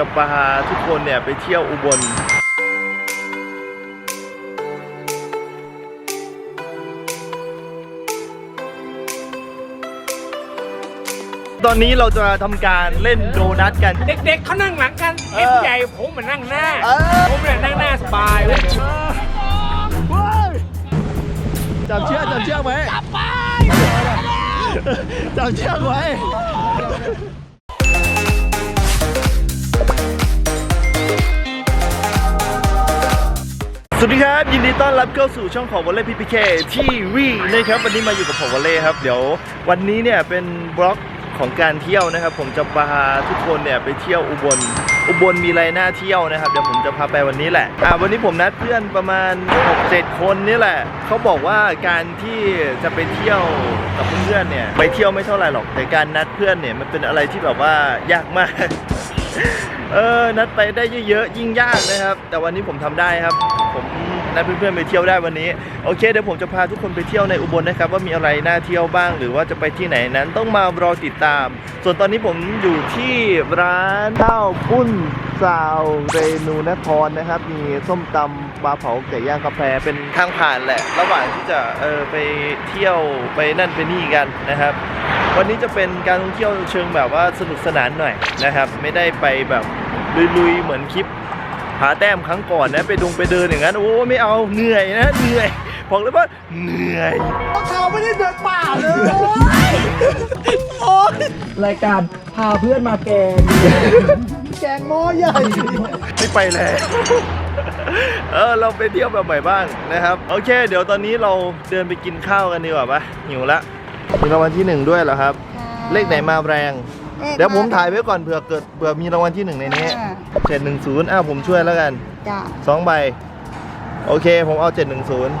จะพาทุกคนเนี่ยไปเที่ยวอุบล ตอนนี้เราจะทำการเล่นโดนัทกัน เด็กๆเขานั่งหลังกันเอเอ็อนใหญ่ผมมานั่งหน้าเออผมเนี่ยนั่งหน้าสบายเว้ยจับเชือกจับเชือกไว้จับไปจับเชือกไว้ สวัสดีครับ ยินดีต้อนรับเข้าสู่ช่องของวอลเล่พีพีเคที่วีนะครับวันนี้มาอยู่กับผมวอลเล่ครับ เดี๋ยววันนี้เนี่ยเป็นบล็อกของการเที่ยวนะครับ ผมจะพาทุกคนเนี่ยไปเที่ยวอุบล อุบลมีอะไรน่าเที่ยวนะครับเดี๋ยวผมจะพาไปวันนี้แหละอ่าวันนี้ผมนัดเพื่อนประมาณ6-7คนนี่แหละเขาบอกว่าการที่จะไปเที่ยวกับเพื่อนๆเนี่ยไปเที่ยวไม่เท่าไหร่หรอกแต่การนัดเพื่อนเนี่ยมันเป็นอะไรที่แบบว่ายากมาก เออ นัดไปได้เยอะๆยิ่งยากนะครับ แต่วันนี้ผมทำได้ครับ ผมนัดเพื่อนๆไปเที่ยวได้วันนี้ โอเค เดี๋ยวผมจะพาทุกคนไปเที่ยวในอุบลนะครับ ว่ามีอะไรน่าเที่ยวบ้าง หรือว่าจะไปที่ไหนนั้นต้องมารอติดตาม ส่วนตอนนี้ผมอยู่ที่ร้านข้าวปุ้น ซาวเรนูนครนะครับ มีส้มตำปลาเผาไก่ย่างกาแฟเป็นทางผ่านแหละ ระหว่างที่จะเออไปเที่ยวไปนั่นไปนี่กันนะครับ วันนี้จะเป็นการท่องเที่ยวเชิงแบบว่าสนุกสนานหน่อยนะครับ ไม่ได้ไปแบบลุยๆเหมือนคลิปหาแต้มครั้งก่อนนะไปดงไปเดินอย่างนั้นโอ้ไม่เอาเหนื่อยนะเหนื่อยบอกเลยว่าเหนื่อยเขาไม่ได้เดินป่าเลยรายการพาเพื่อนมาแกง แกงหม้อใหญ่ ไม่ไปแล้ว เออเราไปเที่ยวแบบใหม่บ้างนะครับ โอเค เดี๋ยวตอนนี้เราเดินไปกินข้าวกันดีกว่าปะหิวละมีรางวัลที่หนึ่งด้วยเหรอครับ เลขไหนมาแรง เดี๋ยวผมถ่ายไว้ก่อนเผื่อเกิดเผื่อมีรางวัลที่หนึ่งในนี้เจ็ดหนึ่งศูนย์อ้าวผมช่วยแล้วกันจ้ะสองใบ โอเค ผมเอาเจ็ดหนึ่งศูนย์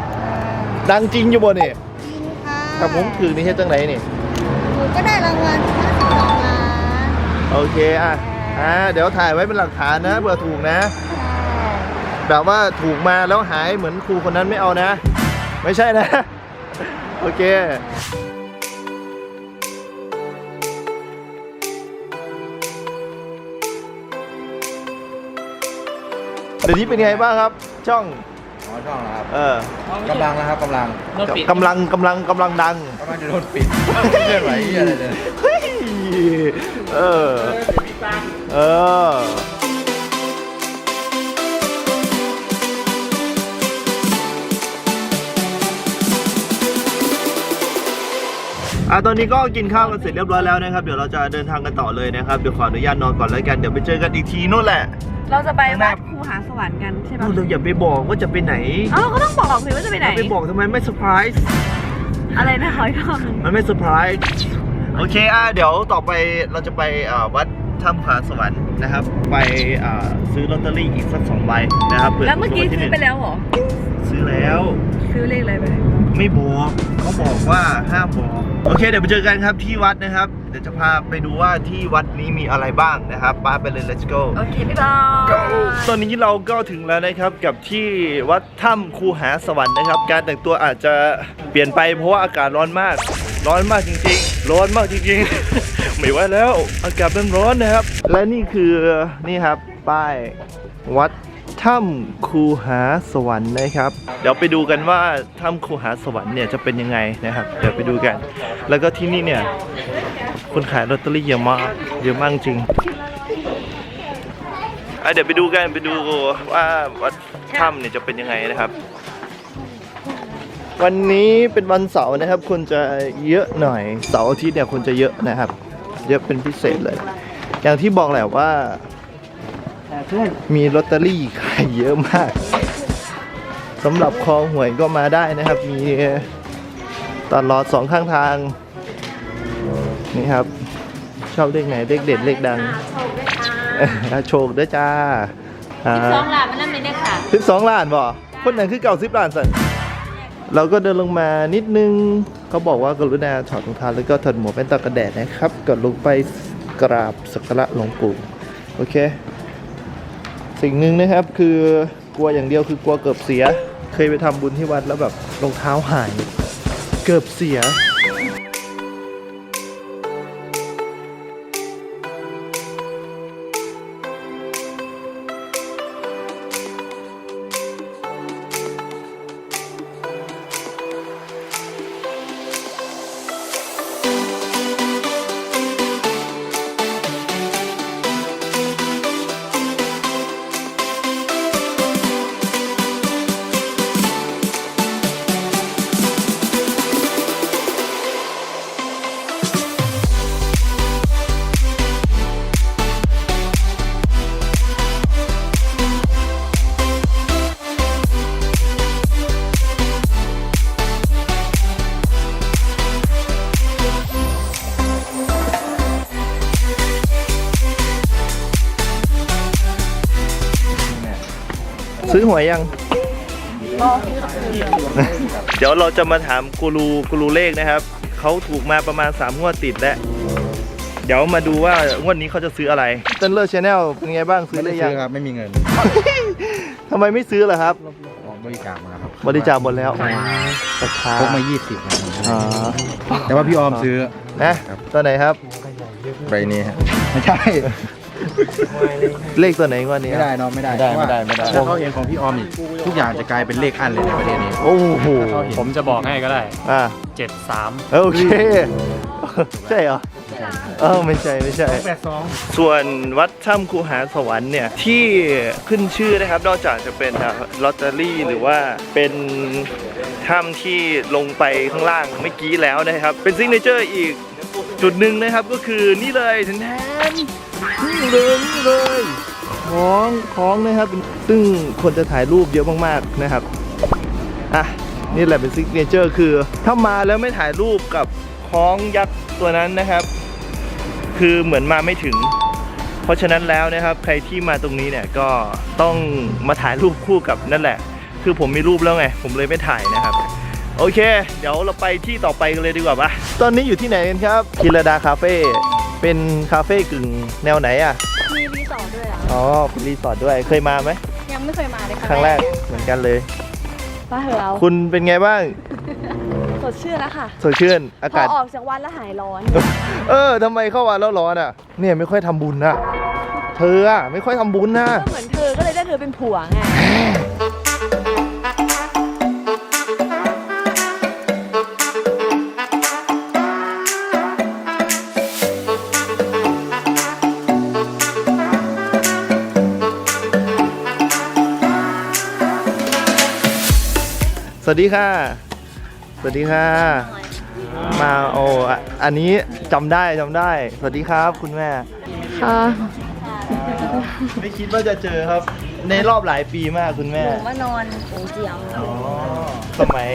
ดังจริงอยู่บนนี่จริงค่ะถ้าผมถือนี่เฮ็ดจังไหนนี่หนูก็ได้รางวัลทั้งสองล้านโอเคอะ อ่าเดี๋ยวถ่ายไว้เป็นหลักฐานนะเผื่อถูกนะค่ะแบบว่าถูกมาแล้วหายเหมือนครูคนนั้นไม่เอานะ ไม่ใช่นะ โอเคเดี๋ยวนี้เป็นไงบ้างครับ ช่องอ๋อช่องนะครับ เออกำลังนะครับกำลังรถปิดกำลังกำลังกำลังดังกำลังจะโดนปิดไม่เคลื่อนไหวเหี้ยอะไรเลยเฮ้ยเออ เออ อะตอนนี้ก็กินข้าวกันเสร็จเรียบร้อยแล้วนะครับ เดี๋ยวเราจะเดินทางกันต่อเลยนะครับ เดี๋ยวขออนุญาตนอนก่อนแล้วกัน เดี๋ยวไปเจอกันอีกทีนู่นแหละเราจะไปวัดคูหาสวรรค์กันใช่ปะเราอย่าไปบอกว่าจะไปไหนเอ้าเราก็ต้องบอกสิว่าจะไปไหน ไปบอกทำไมไม่เซอร์ไพรส์ อะไรนะขออีกรอบหนึง มันไม่เซอร์ไพรส์ โอเค อะ เดี๋ยวต่อไปเราจะไปอ่าวัด ถ้ำผาสวรรค์นะครับ ไปอ่าซื้อลอตเตอรี่อีกสักสองใบนะครับผื่แล้วเมื่อกี้ถูรางวัลที่ซื้อหนึ่งไปแล้วเหรอ ซื้อแล้ว ซื้อเลขอะไรไป ไม่บอกเขาบอกว่าห้ามบอก โอเค เดี๋ยวไปเจอกันครับที่วัดนะครับ เดี๋ยวจะพาไปดูว่าที่วัดนี้มีอะไรบ้างนะครับป้าไปเลย let's go โอเคพี่บอลตอนนี้เราก็ถึงแล้วนะครับกับที่วัดถ้ำคูหาสวรรค์นะครับ การแต่งตัวอาจจะเปลี่ยนไปเพราะว่าอากาศร้อนมาก ร้อนมากจริงๆ ร้อนมากจริงๆ ไม่ไหวแล้ว อากาศมันร้อนนะครับ และนี่คือนี่ครับ ป้ายวัดถ้ำคูหาสวรรค์นะครับ เดี๋ยวไปดูกันว่าถ้ำคูหาสวรรค์เนี่ยจะเป็นยังไงนะครับ เดี๋ยวไปดูกัน แล้วก็ที่นี่เนี่ยคนขายลอตเตอรี่เยอะมากเยอะมากจริงอะเดี๋ยวไปดูกันไปดูว่าวัดถ้ำเนี่ยจะเป็นยังไงนะครับ วันนี้เป็นวันเสาร์นะครับ คนจะเยอะหน่อยเสาร์อาทิตย์เนี่ยคนจะเยอะนะครับ เยอะเป็นพิเศษเลย อย่างที่บอกแหละว่า มีลอตเตอรี่ขายเยอะมากสำหรับคอหวยก็มาได้นะครับ มีตลอดสองข้างทาง นี่ครับ ชอบเลขไหนเลขเด็ดเลขดังอะโชคด้วยจ้าสองล้านมันนั่นไม่ได้ค่ะสิบสองล้านบ่คนไหนคือเก่าสิบล้านสันเราก็เดินลงมานิดนึง เขาบอกว่ากรุณาถอดรองเท้าแล้วก็ถอดหมวกเป็นตากระแดดนะครับก่อนลงไปกราบสักการะหลวงปู่โอเค สิ่งหนึ่งนะครับคือกลัวอย่างเดียวคือกลัวเกือบเสีย เคยไปทำบุญที่วัดแล้วแบบรองเท้าหาย เกือบเสีย ซื้อหวยยัง เดี๋ยวเราจะมาถามกูรูกูรูเลขนะครับ เขาถูกมาประมาณ 3 งวดติดแล้ว เดี๋ยวมาดูว่างวดนี้เขาจะซื้ออะไรเต้นเลอร์ชแนลเป็นไงบ้างซื้อไม่หได้รือยัซื้ง อครับ ไม่มีเงินทำไมไม่ซื้อล่ะครับ ออกบริจาคมาครับบริจาคหมดแล้วศรัทธาพกมา 20นะอ๋อแต่ว่าพี่ออมซื้อนะ ครับตัวไหนครับ ใบนี้ฮะไม่ใช่ เลขตัวไหนงวดนี้ไม่ได้เนาะไม่ได้ไม่ได้ไม่ได้ไม่ได้ ถ้าเขาเห็นของพี่ออมอีกทุกอย่างจะกลายเป็นเลขอันเลยในประเทศนี้ โอ้โหผมจะบอกให้ก็ได้อ่าเจ็ดสามโอเค ใช่เหรอเออไม่ใช่ไม่ใช่แปดสองส่วนวัดถ้ำคูหาสวรรค์เนี่ย ที่ขึ้นชื่อนะครับ นอกจากจะเป็นลอตเตอรี่หรือว่าเป็นถ้ำที่ลงไปข้างล่างเมื่อกี้แล้วนะครับ เป็นซิงเนเจอร์อีกจุดหนึ่งนะครับก็คือนี่เลยแทนนี่ เลยนี่เลยของของนะครับ ซึ่งคนจะถ่ายรูปเยอะมากๆนะครับอะนี่แหละเป็นซิกเนเจอร์คือ ถ้ามาแล้วไม่ถ่ายรูปกับคล้องยักษ์ตัวนั้นนะครับ คือเหมือนมาไม่ถึง เพราะฉะนั้นแล้วนะครับ ใครที่มาตรงนี้เนี่ยก็ต้องมาถ่ายรูปคู่กับนั่นแหละ คือผมมีรูปแล้วไง ผมเลยไม่ถ่ายนะครับ โอเค เดี๋ยวเราไปที่ต่อไปกันเลยดีกว่าปะตอนนี้อยู่ที่ไหนกันครับคิรดาคาเฟ่ เป็นคาเฟ่กึ่งแนวไหนอะ มีรีสอร์ทด้วยเหรออ๋อเป็นรีสอร์ทด้วย เคยมาไหม ยังไม่เคยมาเลยครั้งแรกเหมือนกันเลยป้าเหรอคุณเป็นไงบ้าง สดชื่นแล้วค่ะสดชื่น อาพอกาศ ออกจากวันแล้วหายร้อน เออทำไมเข้าวันแล้วร้อนอะ เนี่ยไม่ค่อยทำบุญนะเธออะไม่ค่อยทำบุญนะ ก็เหมือนเธอก็เลยได้เธอเป็นผัวไง สวัสดีค่ะ สวัสดีค่ะ มาโอ้อะอันนี้จำได้จำได้ สวัสดีครับคุณแม่ ค่ะ ไม่คิดว่าจะเจอครับ ในรอบหลายปีมากคุณแม่หนูมานอนโอ้เจียมอ๋อสมัย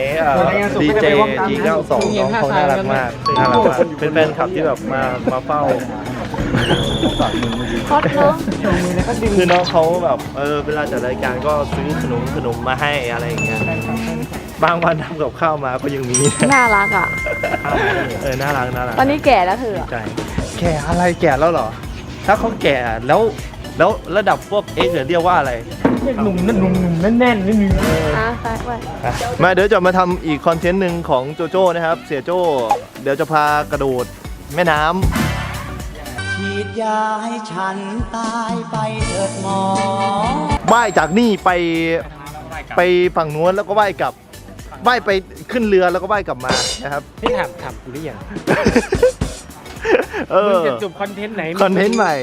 ดีเจจีเก้าสองน้องเขาน่ารักมากน่ารักมากเป็นแฟนคลับที่แบบมามาเฝ้าฮอตเนาะคือน้องเขาแบบเออเวลาจัดรายการก็ซื้อขนมขนมมาให้อะไรอย่างเงี้ย บางวันทำกับข้าวมาก็ยังมีน่ารักอะ เออน่ารักน่ารักตอนนี้แก่แล้วเธออะใจแก่อะไรแก่แล้วเหรอ ถ้าเขาแก่แล้วแล้วระดับพวกเอ็กซ์เรียกว่าอะไรเรียกหนุ่มนั่นหนุ่มหนุ่มแน่นๆนิดนึงอะไปไปอะมาเดี๋ยวจะมาทำอีกคอนเทนต์หนึ่งของโจโจ้นะครับ เสียโจ้ เดี๋ยวจะพากระโดดแม่น้ำฉีดยาให้ฉันตายไปเถิดหมอ ว่ายจากนี่ไปไปฝั่งนู้นแล้วก็ว่ายกลับ ว่ายไปขึ้นเรือแล้วก็ว่ายกลับมานะครับนี่ถามถามกูหรือยังเอมึงอจะจบคอนเทนต์ไหนคอนเทนต์ใหม่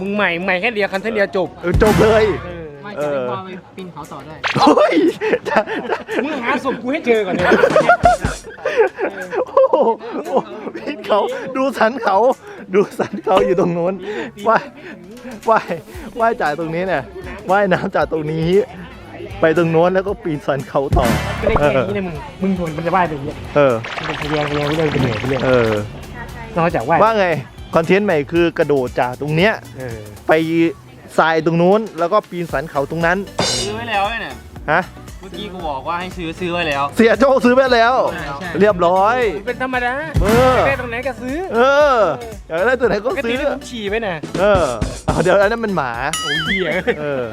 มึงใหม่ใหม่แค่เดียวคอนเทนต์เดียวจบเออจบเลย เออเออปีนเขาต่อได้ โอ้ยจะมึงหาศพกูให้เจอก่อนเลยโอ้โหโอ้พิษเขาดูสันเขา ดูสันเขาอยู่ตรงนู้นว่ายว่ายว่ายจากตรงนี้เนี่ยว่ายน้ำจากตรงนี้ ไปตรงโน้นแล้วก็ปีนสันเขาต่อไม่ได้แค่นี้นะมึง มึงทนมันจะว่ายไปอย่างเงี้ยเออ มันเป็นทะแยงทะแยงไปเรื่อยไปเหนื่อยไปเรื่อยเออ นอกจากว่ายว่าไง คอนเทนต์ใหม่คือกระโดดจากตรงเนี้ยเออไปทรายตรงนู้น แล้วก็ปีนสันเขาตรงนั้น ซื้อไว้แล้วเนี่ยฮะ เมื่อกี้กูบอกว่าให้ซื้อซื้อไว้แล้ว เสียโจ้ซื้อไปแล้วเรียบร้อย เป็นธรรมดาเออ ได้ตรงไหนก็ซื้อเอออยากได้ตัวไหนก็ปกติซื้อที่ผมฉี่ไว้น่ะเออเอาเดี๋ยวอันนั้นมันหมา โอ้ยเหี้ยเออ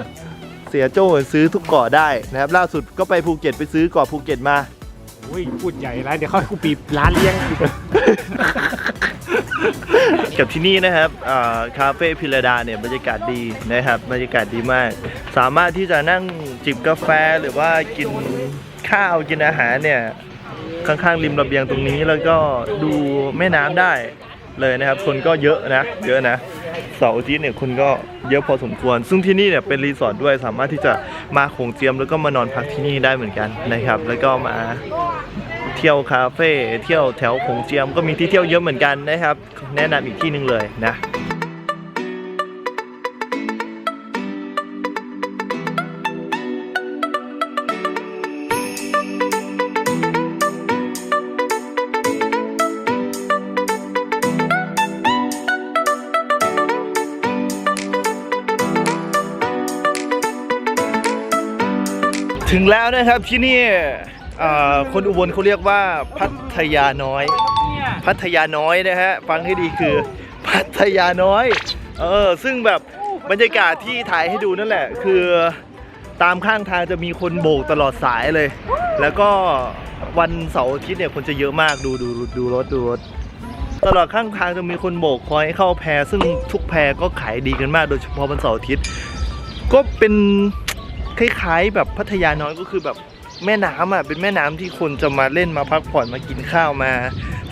เสียโจ้ซื้อทุกเกาะได้นะครับล่าสุดก็ไปภูเก็ตไปซื้อเกาะภูเก็ตมาอุ้ยพูดใหญ่ร้านเดี๋ยวเขาให้กูปีบร้านเลี้ยง กับที่นี่นะครับอ่าคาเฟ่พิรดาเนี่ยบรรยากาศดีนะครับบรรยากาศดีมาก สามารถที่จะนั่งจิบกาแฟหรือว่ากินข้าวกินอาหารเนี่ยข้างๆริมระเบียงตรงนี้แล้วก็ดูแม่น้ำได้ เลยนะครับ คนก็เยอะนะ เยอะนะเสาร์อาทิตย์เนี่ยคนก็เยอะพอสมควร ซึ่งที่นี่เนี่ยเป็นรีสอร์ทด้วยสามารถที่จะมาโขงเจียมแล้วก็มานอนพักที่นี่ได้เหมือนกันนะครับ แล้วก็มาเที่ยวคาเฟ่เที่ยวแถวโขงเจียมก็มีที่เที่ยวเยอะเหมือนกันนะครับ แนะนำอีกที่หนึ่งเลยนะ งแล้วนะครับที่นี่เอ่อคนอุบลเขาเรียกว่าพัทยาน้อย พัทยาน้อยนะฮะฟังให้ดีคือ พัทยาน้อยเออซึ่งแบบบรรยากาศที่ถ่ายให้ดูนั่นแหละ คือตามข้างทางจะมีคนโบกตลอดสายเลย แล้วก็วันเสาร์อาทิตย์เนี่ยคนจะเยอะมากดูดูดูรถดูรถตลอดข้างทางจะมีคนโบกคอยให้เข้าแพรซึ่งทุกแพรก็ขายดีกันมากโดยเฉพาะวันเสาร์อาทิตย์ ก็เป็น คล้ายๆ แบบพัทยาน้อยก็คือแบบแม่น้ำอะเป็นแม่น้ำที่คนจะมาเล่นมาพักผ่อนมากินข้าวมา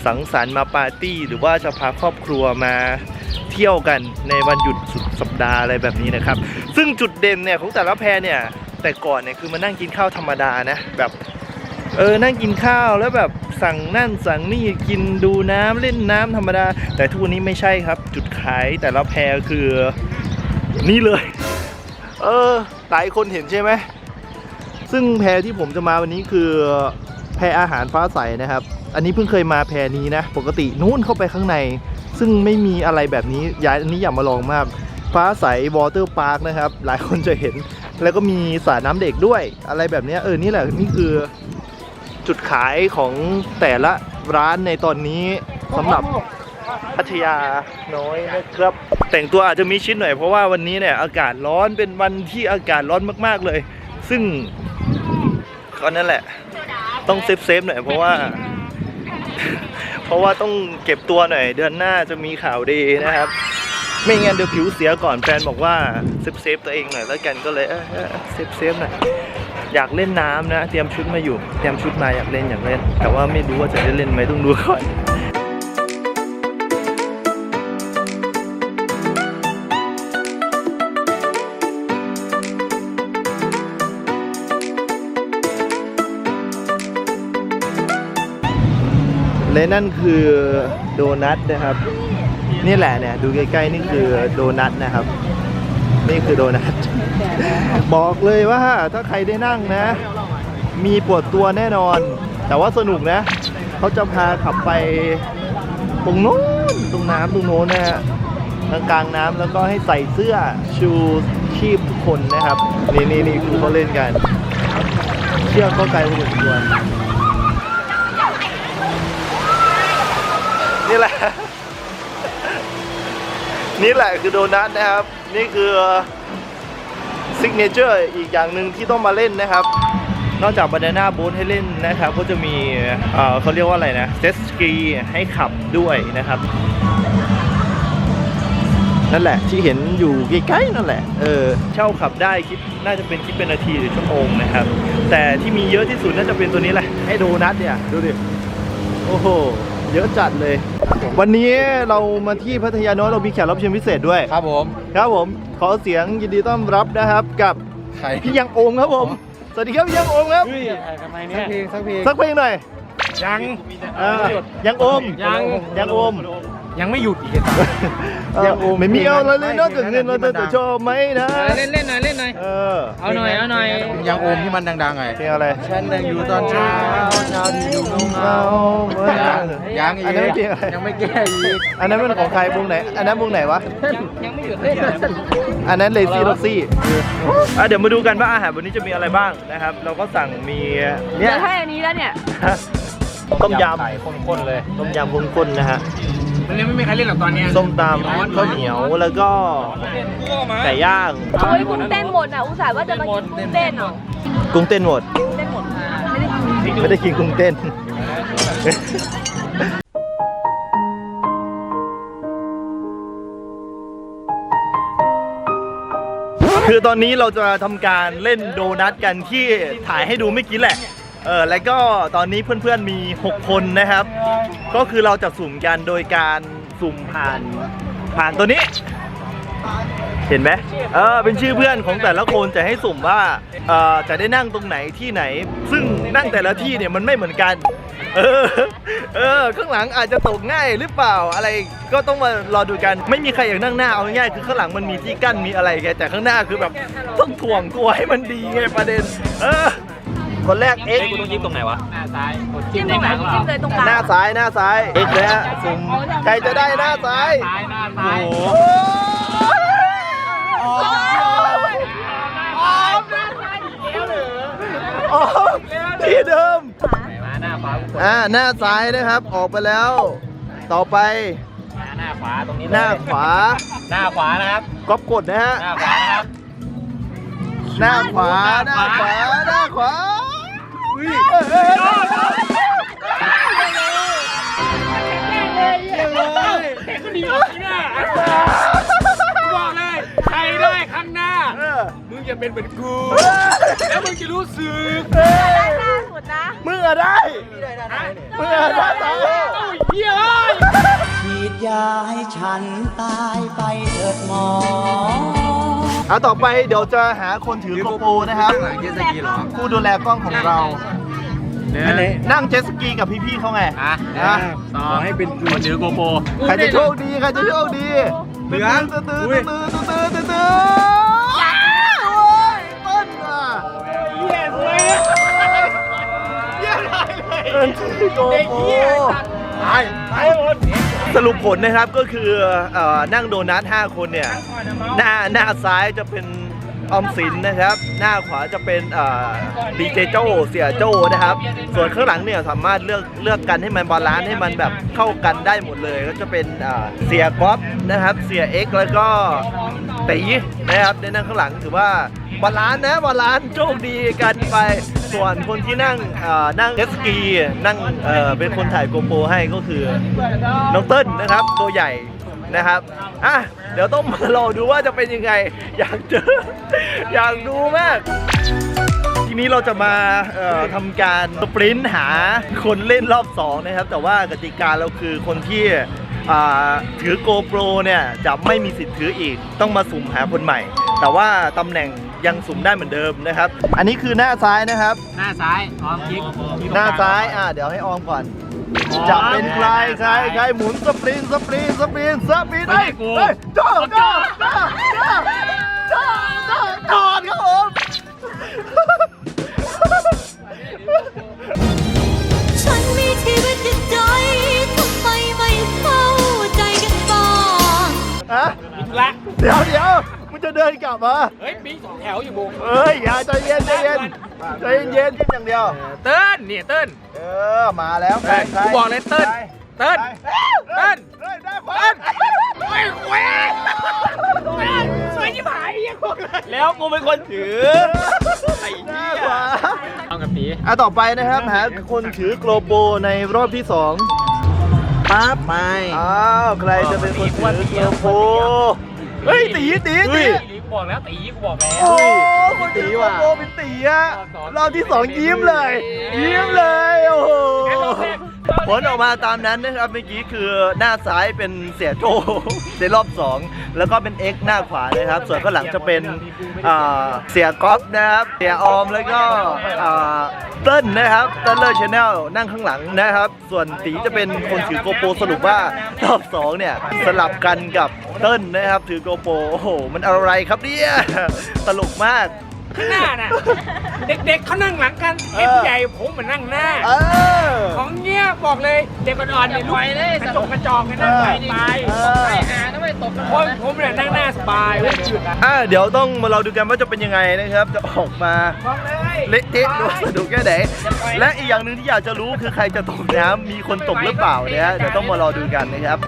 สังสรรค์มาปาร์ตี้ หรือว่าจะพาครอบครัวมาเที่ยวกันในวันหยุดสุดสัปดาห์อะไรแบบนี้นะครับ ซึ่งจุดเด่นเนี่ยของแต่ละแพรเนี่ยแต่ก่อนเนี่ยคือมานั่งกินข้าวธรรมดานะแบบเออนั่งกินข้าวแล้วแบบสั่งนั่นสั่งนี่กินดูน้ำเล่นน้ำธรรมดา แต่ทุกวันนี้ไม่ใช่ครับ จุดขายแต่ละแพรคือนี่เลย เออหลายคนเห็นใช่ไหม ซึ่งแพรที่ผมจะมาวันนี้คือแพรอาหารฟ้าใสนะครับ อันนี้เพิ่งเคยมาแพรนี้นะ ปกตินู้นเข้าไปข้างใน ซึ่งไม่มีอะไรแบบนี้ย้ายอันนี้อย่ามาลองมาก ฟ้าใสวอเตอร์พาร์คนะครับ หลายคนจะเห็น แล้วก็มีสระน้ำเด็กด้วย อะไรแบบนี้เออ นี่แหละ นี่คือจุดขายของแต่ละร้านในตอนนี้สำหรับ พัทยาน้อยนะครับ แต่งตัวอาจจะมีชิดหน่อยเพราะว่าวันนี้เนี่ยอากาศร้อนเป็นวันที่อากาศร้อนมากๆเลย ซึ่งก็นั่นแหละ ต้องเซฟเซฟๆหน่อยเพราะว่า เพราะว่าต้องเก็บตัวหน่อย เดือนหน้าจะมีข่าวดีนะครับ ไม่งั้นเดี๋ยวผิวเสียก่อนแฟนบอกว่าเซฟเซฟๆตัวเองหน่อยแล้วกันก็เลยเออเออเซฟเซฟๆหน่อยอยากเล่นน้ำนะ เตรียมชุดมาอยู่ เตรียมชุดมาอยากเล่นอยากเล่น แต่ว่าไม่รู้ว่าจะได้เล่นไหมต้องดูก่อน นั่นคือโดนัทนะครับ นี่แหละเนี่ยดูใกล้ๆนี่คือโดนัทนะครับ นี่คือโดนัท บอกเลยว่าถ้าใครได้นั่งนะ มีปวดตัวแน่นอน แต่ว่าสนุกนะ เขาจะพาขับไปตรงโน้นตรงน้ำตรงโน้นนะฮะกลางกลางน้ำแล้วก็ให้ใส่เสื้อชูชีพทุกคนนะครับ นี่นี่นี่คือเขาเล่นกัน เชือกก็ไกลพอสมควร นี่แหละ นี่แหละคือโดนัทนะครับ นี่คือซิกเนเจอร์อีกอย่างหนึ่งที่ต้องมาเล่นนะครับ นอกจากบานาน่าบ๊ทให้เล่นนะครับ ก็จะมีเอ่อเขาเรียกว่าอะไรนะเซสสกีให้ขับด้วยนะครับ นั่นแหละที่เห็นอยู่ใกล้ๆนั่นแหละ เออเช่าขับได้คิดน่าจะเป็นคิดเป็นนาทีหรือชั่วโมงนะครับ แต่ที่มีเยอะที่สุดน่าจะเป็นตัวนี้แหละ ให้โดนัทเนี่ย ดูดิ โอ้โห เยอะจัดเลย วันนี้เรามาที่พัทยาน้อยเรามีแขกรับเชิญพิเศษด้วย ครับผมครับผม ขอเสียงยินดีต้อนรับนะครับกับใครพี่ยังโอมครับผม สวัสดีครับพี่ยังโอมครับเฮ้ยถ่ายทำไมเนี่ยสักเพลงสักเพลงหน่อยยังเออยังโอมยังยังโอม ยังไม่หยุดอีกยังโอมไม่มีเอาอะไรเลยนอกจากเงินเราจะจะชอบไหมนะ เล่นเล่นหน่อยเล่นหน่อยเออ เอาหน่อยเอาหน่อยยังโอมที่มันดังๆไงเพลงอะไร ฉันนั่งอยู่ตอนเช้าเช้าที่อยู่เงาเอายังอีกอันนั้นเพลงอะไรยังไม่แก้อีก อันนั้นเป็นของใครวงไหน อันนั้นวงไหนวะ ยังไม่หยุดเล่นอันนั้นเลซี่ล็อกซี่อะเดี๋ยวมาดูกันว่าอาหารวันนี้จะมีอะไรบ้างนะครับ เราก็สั่งมีเนี่เดี๋ยยวให้อันนี้แล้วเนี่ย ต้มยไก่ข้นๆเลยำต้มยำข้นๆนะฮะ มันยังไม่มีใครเล่นหรอกตอนเนี้ยส้มตำข้าวเหนียวแล้วก็ไก่ย่างโอ้ยกุ้งเต้นหมดอะอุตส่าห์ว่าจะมากินกุ้งเต้นอะกุ้งเต้นหมดกุ้งเต้นหมดไม่ได้กินไม่ได้กินกุ้งเต้นคือตอนนี้เราจะทำการเล่นโดนัทกันที่ถ่ายให้ดูไม่อกี้แหละ เออแล้วก็ตอนนี้เพื่อนๆมี 6 คนนะครับ ก็คือเราจะสุ่มกันโดยการสุ่มผ่านผ่านตัวนี้ เห็นไหมเออเป็นชื่อเพื่อนของแต่ละคนจะให้สุ่มว่าเออจะได้นั่งตรงไหนที่ไหน ซึ่งนั่งแต่ละที่เนี่ยมันไม่เหมือนกันเออเออข้างหลังอาจจะตกง่ายหรือเปล่าอะไรก็ต้องมารอดูกันไม่มีใครอยากนั่งหน้าเอาง่ายคือข้างหลังมันมีที่กั้นมีอะไรไงแต่ข้างหน้าคือแบบต้องถ่วงตัวให้มันดีไงประเด็น เออ คนแรก เอ็กกูต้องจิ้มตรงไหนวะ หน้าซ้ายจิ้มตรงไหนจิ้มเลยตรงกลางหน้าซ้ายหน้าซ้าย เอ็กเลยฮะสุ่มใครจะได้หน้าซ้าย ซ้ายหน้าซ้ายโอ้เดิมมาหน้าขวาอ่าหน้าซ้ายนะครับ ออกไปแล้ว ต่อไปหน้าขวาตรงนี้หน้าขวาหน้าขวานะครับ ก๊อปกดนะฮะ หน้าขวานะครับ หน้าขวา หน้าขวา หน้าขวา อุ้ยบอกเลยใครได้ข้างหน้าเออมึงจะเป็นเหมือนกู แล้วมึงจะรู้สึกเออล่าสุดนะมึงอะได้มึงอะได้ตายเฮียเอ้ย ฉีดยาให้ฉันตายไปเถิดหมอ เอาต่อไปเดี๋ยวจะหาคนถือโกโปรนะครับเจตสกีเหรอผู้ดูแลกล้องของเรานั่งเจ็ตสกีกับพี่ๆเขาไงอะนะขอให้เป็นกูถือโกโปรใครจะโชคดีใครจะโชคดีเหลืองตื้อตื้อตื้อตื้อตื้อตื้อตื้อโอ้ยเปิ้ลอะเยี่ยมเลยเยี่ยมเลยโกโปไปไป สรุปผลนะครับก็คือเอ่อนั่งโดนัท5คนเนี่ย หน้าหน้าซ้ายจะเป็น ออมสินนะครับ หน้าขวาจะเป็นดีเจโจเสียโจนะครับ ส่วนข้างหลังเนี่ยสามารถเลือกเลือกกันให้มันบาลานซ์ให้มันแบบเข้ากันได้หมดเลย ก็จะเป็นเสียก๊อฟนะครับ เสียเอ็กซ์แล้วก็ตีนะครับในนั่งข้างหลังถือว่าบาลานซ์นะบาลานซ์โชคดีกันไปส่วนคนที่นั่งนั่งเจสกีนั่งเเป็นคนถ่ายโกโปรให้ก็คือน้องเติ้ลนะครับ ตัวใหญ่ นะครับอะเดี๋ยวต้องมารอดูว่าจะเป็นยังไง อยากเจอ อยากดูมาก ทีนี้เราจะมาเอ่อทำการสปรินต์หาคนเล่นรอบ2นะครับ แต่ว่ากติกาเราคือคนที่อ่าถือโกโปรเนี่ยจะไม่มีสิทธิ์ถืออีก ต้องมาสุ่มหาคนใหม่ แต่ว่าตำแหน่งยังสุ่มได้เหมือนเดิมนะครับ อันนี้คือหน้าซ้ายนะครับ หน้าซ้ายออมคลิกหน้าซ้ายอะเดี๋ยวให้ออมก่อน จะเป็นใครใครใครหมุนสปรินสปรินสปรินสปรินไม่ใช่กูเฮ้ยโจ้โจ้โจ้โจ้โจ้โจ้ถอดครับผมฉันมีชีวิตจิตใจทำไมไม่เข้าใจกันบ้างฮะ ละเดี๋ยวเดี๋ยวมึงจะเดินกลับมาเฮ้ยมีสองแถวอยู่บุกเอ้ยอย่าใจเย็นใจเย็นใจเย็นอย่างเดียว เติ้ลเนี่ยเติ้ลเออมาแล้วใครใครกูบอกเลยเติ้ลใครเติ้ลใครเติ้ลเฮ้ยได้ผลเฮ้ยแหวนสวยยิ่งหายยังแล้วกูเป็นคนถือไอ้หน้าเหี้ยขวาเอากับตีอะต่อไปนะครับหาคนถือโกลโปในรอบที่สอง ปั๊บไป อ้าวใครจะเป็นคนถือโกลโปเฮ้ยตีตีตีตีกูบอกแล้วตีกูบอกแล้ว โอ้คนถือโกลโปเป็นตีอะรอบที่สองยิ้มเลย ยิ้มเลยโอ้โหผลออกมาตามนั้นนะครับเมื่อกี้คือหน้าซ้ายเป็นเสียโจในรอบ 2 แล้วก็เป็น X หน้าขวานะครับ ส่วนข้างหลังจะเป็นอ่าเสียก๊อฟนะครับ เสียออมแล้วก็อ่าเติ้ลนะครับเติ้ลเลอร์ชแนลนั่งข้างหลังนะครับ ส่วนตีจะเป็นคนถือโกโปรสรุปว่ารอบ 2 เนี่ย สลับกันกับเติ้ลนะครับ ถือโกโปรโอ้โห มันอะไรครับเนี่ยตลกมาก ข้างหน้าน่ะ เด็กๆเขานั่งหลังกันเอฟใหญ่ผมมานั่งหน้า เออ ของเงี้ยบอกเลยเด็กอ่อนๆเนี่ยลุกกระจกกระจอกกันนั่งไปไปเออ ไปหาทำไมตกคนผมเนี่ยนั่งหน้าสบายเว้ยจุดอะเดี๋ยวต้องมาเราดูกันว่าจะเป็นยังไงนะครับ จะออกมาบอกเลยเละเทะดูสนุกแค่ไหนและอีกอย่างหนึ่งที่อยากจะรู้คือใครจะตกน้ำมีคนตกหรือเปล่าเนี่ยฮะเดี๋ยวต้องมารอดูกันนะครับ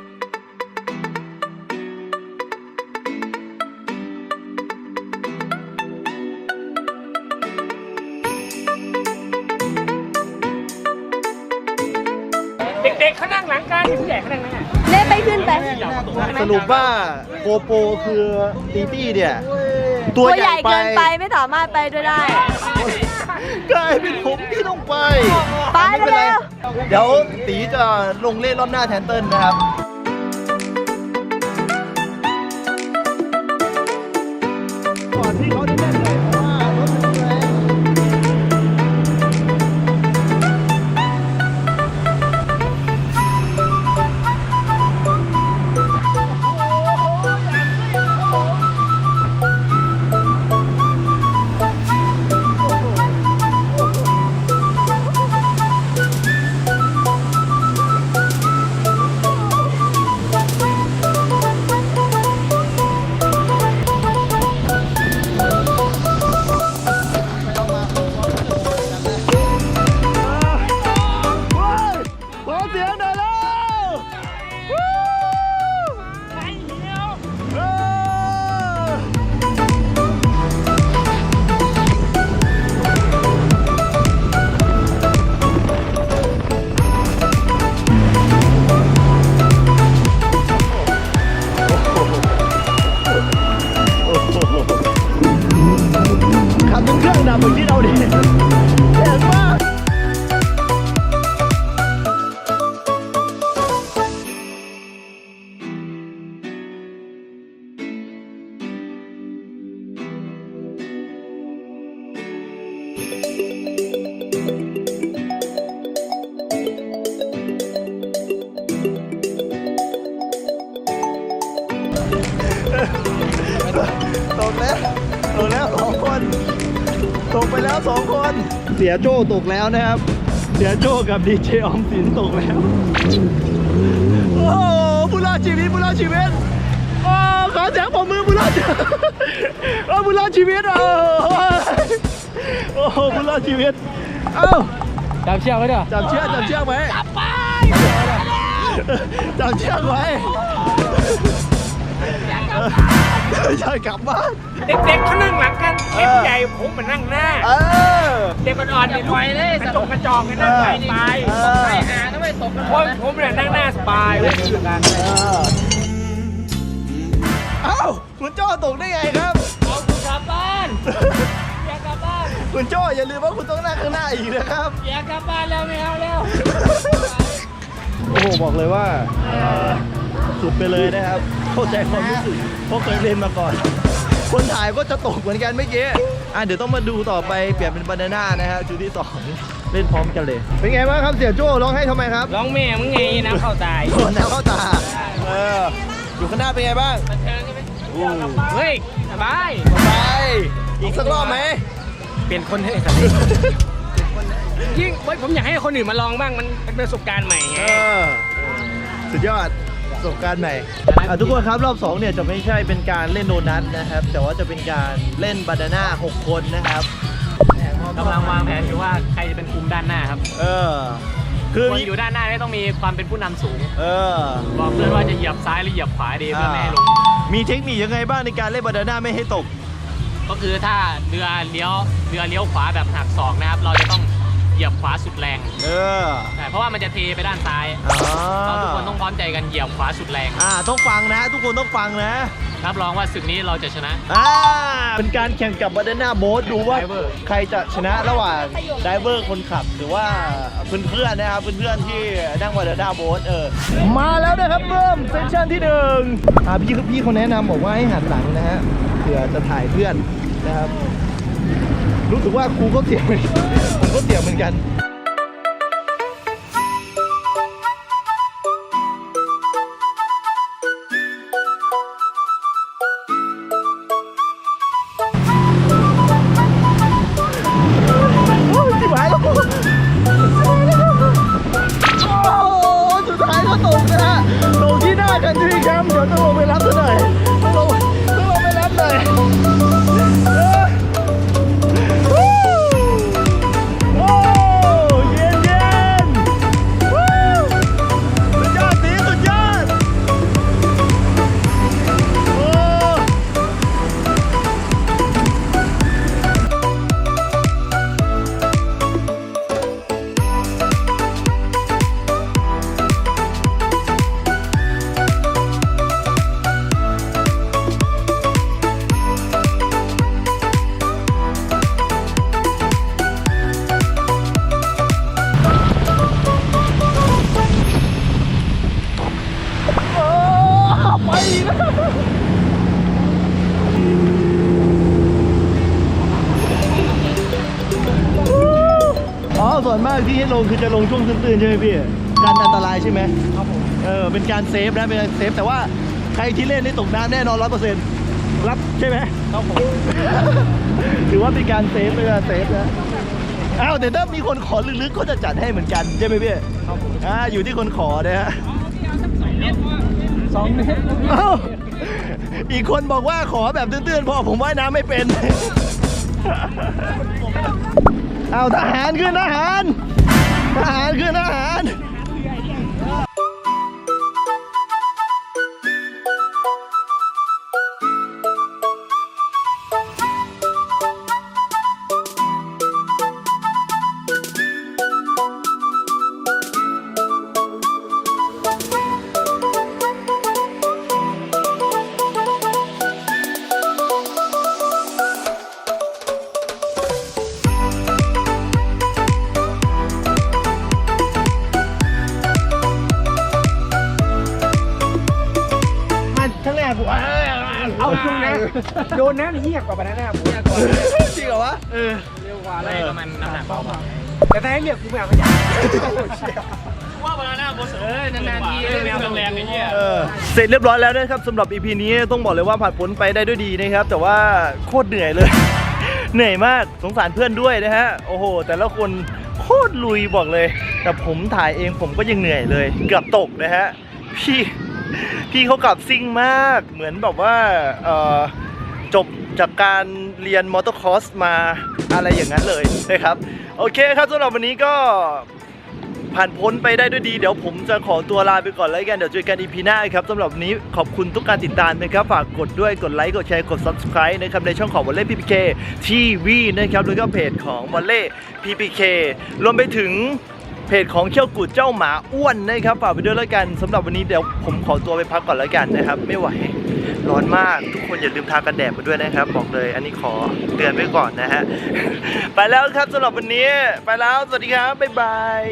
สรุปว่าโกโปรคือตีตี้เนี่ย ตัตัววใหใหญ่ญ่ไปเกินไปไม่สามารถไปด้วยได้กลายเป็นผมที่ต้องไป ไปม่เป็นไรเร็วเดี๋ยวตีจะลงเล่นรอบหน้าแทนเติ้ลนะครับ ตกแล้วตกแล้วสองคน ตกไปแล้วสองคน เสียโจ้ตกแล้วนะครับ เสียโจ้กับดีเจออมสินตกแล้ว โอ้โหผู้รอดชีวิตผู้รอดชีวิตโอ้ขอเสียงปรบมือผู้รอดชีวิตโอ้ผู้รอดชีวิตโอ้โหโอ้โหผู้รอดชีวิต เอ้าจับเชือกไว้เด้อจับเชือกจับเชือกไว้จับไปจับเชือกไว้อ ยากกลับบ้าน เด็กๆเขานั่งหลังกันเด็กใหญ่ผมมานั่งหน้า เออ เด็กอ่อนๆเนี่ยปล่อยเลยกระจกกระจอกกันนั่งไปไปเออหาทำไมตกกันผมผมเนี่ยนั่งหน้าสบายเลยกันเอ้าคุณโจ้ตกได้ไงครับเอาคุณกลับบ้านอยากกลับบ้านคุณโจ้อย่าลืมว่าคุณต้องนั่งข้างหน้าอีกนะครับอยากกลับบ้านแล้วไม่เอาแล้วโอ้โหบอกเลยว่าเอ่อ สุดไปเลยนะครับ เข้าใจความรู้สึกเพราะเคยเล่นมาก่อน คนถ่ายก็จะตกเหมือนกันเมื่อกี้อะเดี๋ยวต้องมาดูต่อไปเปลี่ยนเป็นบานาน่านะฮะจุดที่สองเล่นพร้อมกันเลย เป็นไงบ้างครับเสี่ยโจ้ร้องให้ทำไมครับร้องแม่มึงไงน้ำเข้าตายโดนน้ำเข้าตาเอออยู่ข้างหน้าเป็นไงบ้างเฮ้ยสบายไปอีกสักรอบไหมเป็นคนให้ครับยิ่งเฮ้ยผมอยากให้คนอื่นมาลองบ้างมันเป็นประสบการณ์ใหม่ไงเออสุดยอด ประสบการณ์ใหม่อะทุกคนครับรอบ2เนี่ยจะไม่ใช่เป็นการเล่นโดนัทนะครับ แต่ว่าจะเป็นการเล่นบานาน่า6คนนะครับกำลังวางแผนอยู่ว่าใครจะเป็นคุมด้านหน้าครับ เออ คือคนมีอยู่ด้านหน้าเนี่ยต้องมีความเป็นผู้นำสูง เออ บอกเพื่อนว่าจะเหยียบซ้ายหรือเหยียบขวาดีเพื่อไม่ให้ลง มีเทคนิคยังไงบ้างในการเล่นบานาน่าไม่ให้ตก ก็คือถ้าเรือเลี้ยวเรือเลี้ยวขวาแบบหักศอกนะครับ เราจะต้อง เหยียบขวาสุดแรงเออใช่เพราะว่ามันจะเทไปด้านซ้ายอ่าเราทุกคนต้องพร้อมใจกันเหยียบขวาสุดแรงอ่าต้องฟังนะ ทุกคนต้องฟังนะรับรองว่าศึกนี้เราจะชนะอ่าเป็นการแข่งกับบานาน่าโบ๊ทดูว่า Diver ใครจะชนะระหว่างไดเวอร์คนขับ หรือว่าเพื่อนๆนะครับเพื่อนๆที่นั่งบานาน่าโบ๊ทเออมาแล้วนะครับเริ่มเซสชั่นที่หนึ่งอ่าพี่พี่เขาแนะนำบอกว่าให้หันหลังนะฮะเผื่อจะถ่ายเพื่อนนะครับ รู้สึกว่าครูก็เสียงเหมือนผมก็เสียงเหมือนกัน โอ้ยจิ๋วหายแล้วโอ้ยสุดท้ายก็ตกนะฮะลงที่หน้ากันทรีแคมป์เดี๋ยวต้องลงไปรับซะหน่อยต้องลงต้องลงไปรับหน่อย ที่ให้ลงคือจะลงช่วงตื้นๆใช่ไหมพี่การอันตรายใช่ไหมครับผมเออเป็นการเซฟนะเป็นการเซฟแต่ว่าใครที่เล่นนี่ตกน้ำแน่นอนร้อยเปอร์เซ็นต์รับใช่ไหมครับผมถือว่าเป็นการเซฟเป็นการเซฟนะอ้าวแต่ถ้ามีคนขอลึกๆก็จะจัดให้เหมือนกันใช่ไหมพี่ครับผมอ่าอยู่ที่คนขอนะฮะสองเมตรเอ้าอีกคนบอกว่าขอแบบตื้นๆพอผมว่ายน้ำไม่เป็น เอาทหารขึ้นทหารทหารขึ้นทหาร ไม่เอาขยะว่าบานาน่าโบสเออนานๆทีแมวแรงๆไอ้เหี้ยเออเสร็จเรียบร้อยแล้วนะครับสำหรับ EP นี้ต้องบอกเลยว่าผ่านพ้นไปได้ด้วยดีนะครับ แต่ว่าโคตรเหนื่อยเลย เหนื่อยมากสงสารเพื่อนด้วยนะฮะโอ้โห แต่ละคนโคตรลุยบอกเลย แต่ผมถ่ายเองผมก็ยังเหนื่อยเลย เกือบตกนะฮะพี่พี่เขากลับซิ่งมากเหมือนแบบว่าเอ่อจบจากการเรียนมอเตอร์คอร์สมาอะไรอย่างนั้นเลยนะครับ โอเคครับสำหรับวันนี้ก็ผ่านพ้นไปได้ด้วยดี เดี๋ยวผมจะขอตัวลาไปก่อนแล้วกัน เดี๋ยวเจอกันอีพีหน้าครับสำหรับวันนี้ขอบคุณทุกการติดตามนะครับ ฝากกดด้วยกดไลค์กดแชร์กด subscribe นะครับในช่องของวอลเล่พีพีเคทีวีนะครับแล้วก็เพจของวอลเล่พีพีเครวมไปถึง จของเขี้ยวกุดเจ้าหมาอ้วนนะครับฝากไปด้วยแล้วกันสำหรับวันนี้เดี๋ยวผมขอตัวไปพักก่อนแล้วกันนะครับ ไม่ไหวร้อนมากทุกคนอย่าลืมทากันแดดมาด้วยนะครับ บอกเลยอันนี้ขอเตือนไว้ก่อนนะฮะ ไปแล้วครับสำหรับวันนี้ ไปแล้วสวัสดีครับบ๊ายบาย